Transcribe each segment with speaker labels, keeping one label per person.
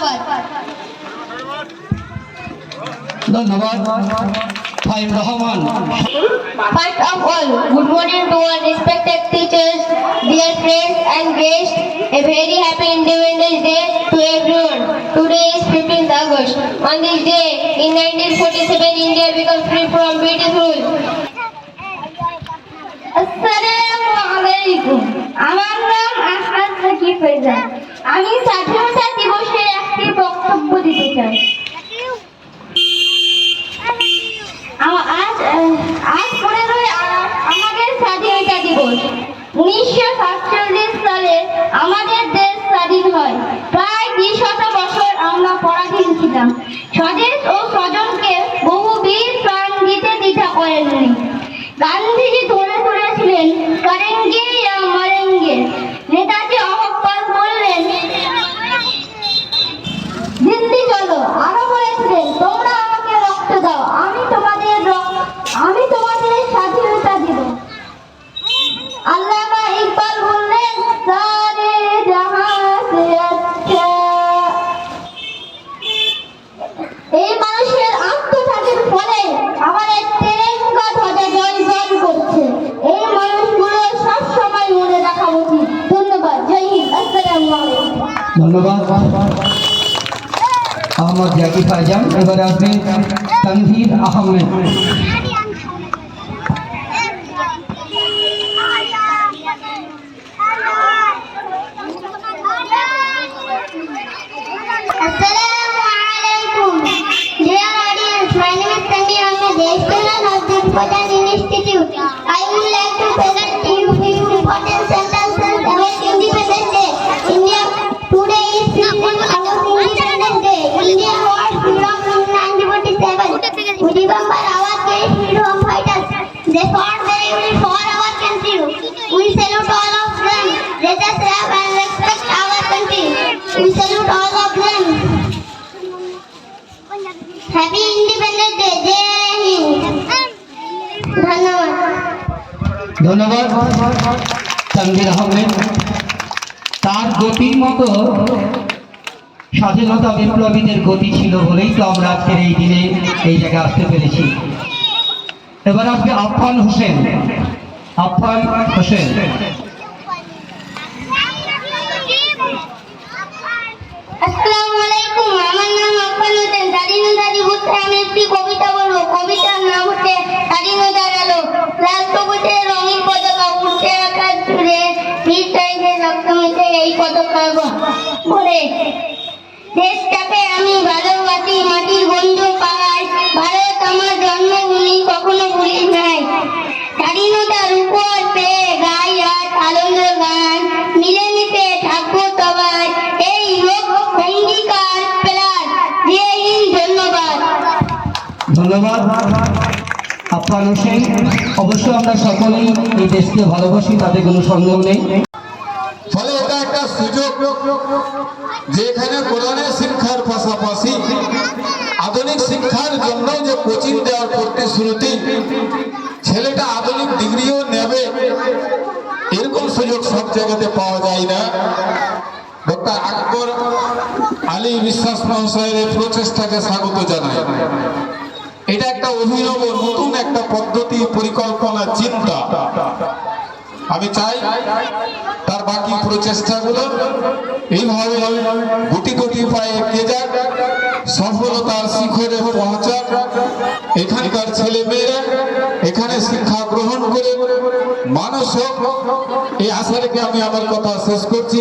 Speaker 1: First of all, good morning to our respected teachers, dear friends and guests. A very happy Independence Day to everyone. Today is 15th August. On this day, in 1947, India became free from British rule. Assalamu alaikum. আমার নাম আহমদ সাকিব ফৈজান আমি ষাট সাতচল্লিশ সালে আমাদের দেশ স্বাধীন হয়। প্রায় দ্বিশত বছর আমরা পরাধীন ছিলাম। স্বদেশ ও স্বজনকে বহু বীর প্রাণ দিতে দ্বিধা করেননি। গান্ধীজি ধন্যবাদ
Speaker 2: আহমদ জাকি ফাইজান এবারে আসবে Tanvir Ahmed
Speaker 1: Assalamu alaikum. Dear audience, my name is Tanvir Ahmed, the student of the Important Institute. I would like to present ধন্যবাদ।
Speaker 2: তার গতির মতো স্বাধীনতা বিপ্লবীদের গতি ছিল বলেই তো আমরা আজকের এই দিনে এই জায়গায় আসতে পেরেছি। এবার আসবে আফফান হোসেন। আফফান হোসেন।
Speaker 1: এই পতাকা পরে দেশটাকে আমি ভালোবাসি মাটির বন্ধু পাহাড় ভারত আমার জন্মভূমি কখনো ভুলি নাই। স্বাধীনতার উপর পেয়ে গাই আর আনন্দ গান, মিলেমিশে থাকব সবাই। এই হোক অঙ্গীকার, প্লাস হিন্দ, ধন্যবাদ।
Speaker 2: ধন্যবাদ। আফফান হোসেন অবশ্য আমরা সকলেই এই দেশকে ভালোবাসি তাতে কোনো সন্দেহ নেই।
Speaker 3: সুযোগ যে এখানে কোরআনের শিক্ষার পাশাপাশি আধুনিক শিক্ষার জন্য যে কোচিং দেওয়ার প্রতিশ্রুতি, ছেলেটা আধুনিক ডিগ্রিও নেবে, এরকম সুযোগ সব জায়গাতে পাওয়া যায় না। ডক্টর আকবর আলী বিশ্বাস মহাশয়ের প্রচেষ্টাকে স্বাগত জানাই। এটা একটা অভিনব, নতুন একটা পদ্ধতি, পরিকল্পনা, চিন্তা। আমি চাই প্রচেষ্টাগুলো এইভাবে গুটি গুটি পায়ে এগিয়ে যাক, সফলতার শিখরে পৌঁছাক। এখানকার ছেলে মেয়েরা এখানে শিক্ষা গ্রহণ করে মানুষ হোক। এই আশা রেখে আমি আমার কথা শেষ করছি।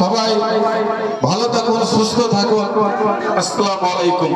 Speaker 3: সবাই ভালো থাকুন, সুস্থ থাকুন। আসসালামু আলাইকুম।